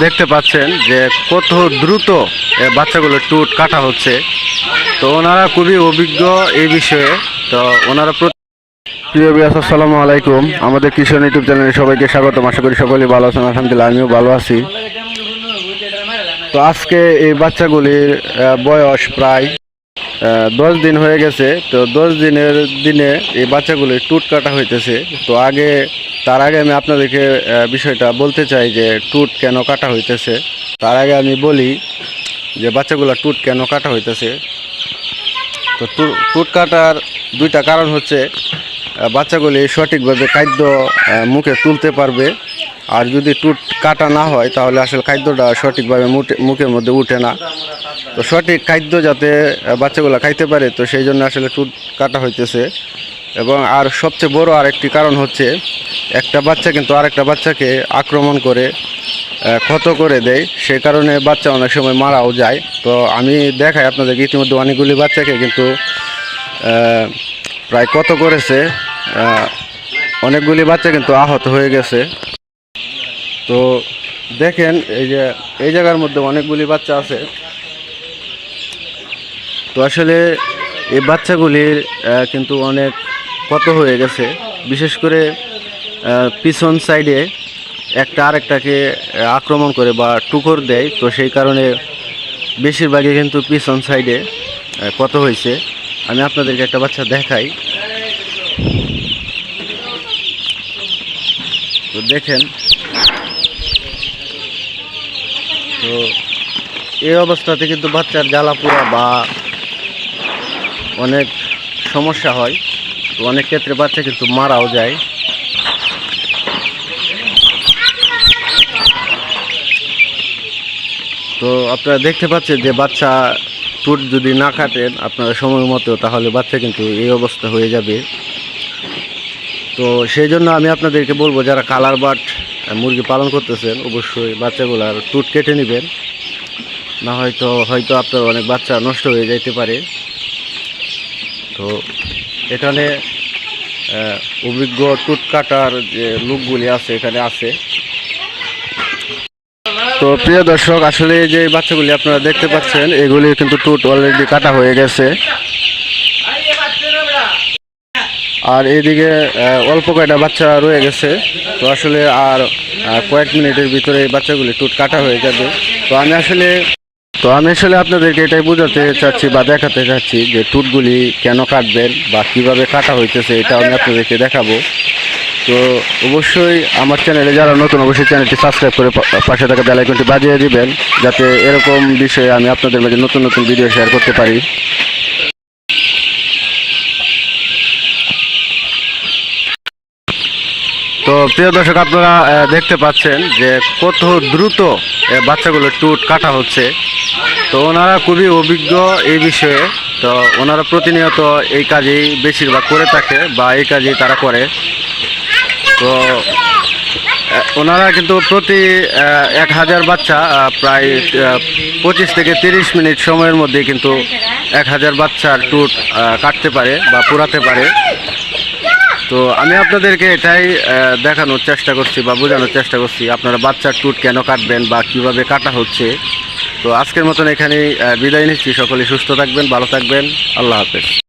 দেখতে পাচ্ছেন যে কত দ্রুত বাচ্চাগুলো টুট কাটা হচ্ছে। তো ওনারা খুবই অভিজ্ঞ এই বিষয়ে। তো ওনারা প্র- প্রিয় বিয়াস আসসালামু আলাইকুম। আমাদের কিশোর ইউটিউব চ্যানেলে সবাইকে স্বাগতম। আশা করি সকলেই ভালো আছেন। আলহামদুলিল্লাহ, আমিও ভালো আছি। তো আজকে এই বাচ্চাগুলির বয়স প্রায় দশ দিন হয়ে গেছে, তো দশ দিনের দিনে এই বাচ্চাগুলি টুট কাটা হইতেছে। তো আগে, তার আগে আমি আপনাদেরকে বিষয়টা বলতে চাই যে টুট কেন কাটা হইতেছে। তার আগে আমি বলি যে বাচ্চাগুলো টুট কেন কাটা হইতেছে। তো টুট কাটার দুইটা কারণ হচ্ছে বাচ্চাগুলি সঠিকভাবে খাদ্য মুখে তুলতে পারবে। আর যদি টুট কাটা না হয়, তাহলে আসলে খাদ্যটা সঠিকভাবে মুখের মধ্যে উঠে না। তো সঠিক খাদ্য যাতে বাচ্চাগুলো খাইতে পারে, তো সেই জন্য আসলে টুট কাটা হইতেছে। এবং আর সবচেয়ে বড় আরেকটি কারণ হচ্ছে, একটা বাচ্চা কিন্তু আরেকটা বাচ্চাকে আক্রমণ করে ক্ষত করে দেয়। সে কারণে বাচ্চা অনেক সময় মারাও যায়। তো আমি দেখাই আপনাদেরকে, ইতিমধ্যে অনেকগুলি বাচ্চাকে কিন্তু প্রায় কত করেছে। অনেকগুলি বাচ্চা কিন্তু আহত হয়ে গেছে। তো দেখেন, এই যে, এই জায়গার মধ্যে অনেকগুলি বাচ্চা আছে। তো আসলে এই বাচ্চাগুলির কিন্তু অনেক কত হয়ে গেছে। বিশেষ করে পিছন সাইডে একটা আরেকটাকে আক্রমণ করে বা টুকর দেয়। তো সেই কারণে বেশিরভাগই কিন্তু পিছন সাইডে কত হয়েছে। আমি আপনাদেরকে একটা বাচ্চা দেখাই। তো দেখেন। তো এই অবস্থাতে কিন্তু বাচ্চার জ্বালা পোড়া বা অনেক সমস্যা হয়, তো অনেক ক্ষেত্রে বাচ্চা কিন্তু মারাও যায়। তো আপনারা দেখতে পাচ্ছেন যে বাচ্চা টুট যদি না কাটেন আপনারা সময় মতো তাহলে বাচ্চা কিন্তু এই অবস্থা হয়ে যাবে। তো সেই জন্য আমি আপনাদেরকে বলব, যারা কালার বাট মুরগি পালন করতেছেন, অবশ্যই বাচ্চাগুলার টুট কেটে নেবেন। না হয়তো হয়তো আপনার অনেক বাচ্চা নষ্ট হয়ে যাইতে পারে। তো এখানে অভিজ্ঞ টুট কাটার যে লোকগুলি আছে, এখানে আছে। তো প্রিয় দর্শক, আসলে যে বাচ্চাগুলি আপনারা দেখতে পাচ্ছেন, এগুলি কিন্তু টুট অলরেডি কাটা হয়ে গেছে। আর এদিকে অল্প কয়টা বাচ্চা রয়ে গেছে। তো আসলে আর কয়েক মিনিটের ভিতরে এই বাচ্চাগুলি টুট কাটা হয়ে যাবে। তো আমি আসলে তো আমি আসলে আপনাদেরকে এটাই বোঝাতে চাচ্ছি বা দেখাতে চাচ্ছি যে টুটগুলি কেন কাটবেন বা কীভাবে কাটা হইতেছে এটা আমি আপনাদেরকে দেখাবো। তো অবশ্যই আমার চ্যানেলে যারা নতুন, অবশ্যই চ্যানেলটি সাবস্ক্রাইব করে পাশে থাকা বেলাইকনটি বাজিয়ে দিবেন, যাতে এরকম বিষয়ে আমি আপনাদের মাঝে নতুন নতুন ভিডিও শেয়ার করতে পারি। তো প্রিয় দর্শক, আপনারা দেখতে পাচ্ছেন যে কত দ্রুত বাচ্চাগুলো টুট কাটা হচ্ছে। তো ওনারা খুবই অভিজ্ঞ এই বিষয়ে। তো ওনারা প্রতিনিয়ত এই কাজেই বেশিরভাগ করে থাকে বা এই কাজেই তারা করে। তো ওনারা কিন্তু প্রতি এক হাজার বাচ্চা প্রায় পঁচিশ থেকে তিরিশ মিনিট সময়ের মধ্যে কিন্তু এক হাজার বাচ্চার টুট কাটতে পারে বা পুরাতে পারে। তো আমি আপনাদেরকে এটাই দেখানোর চেষ্টা করছি বা বোঝানোর চেষ্টা করছি, আপনারা বাচ্চার টুট কেন কাটবেন বা কীভাবে কাটা হচ্ছে। তো আজকের মতন এখানেই বিদায় নিচ্ছি, সকলে সুস্থ থাকবেন, ভালো থাকবেন, আল্লাহ হাফেজ।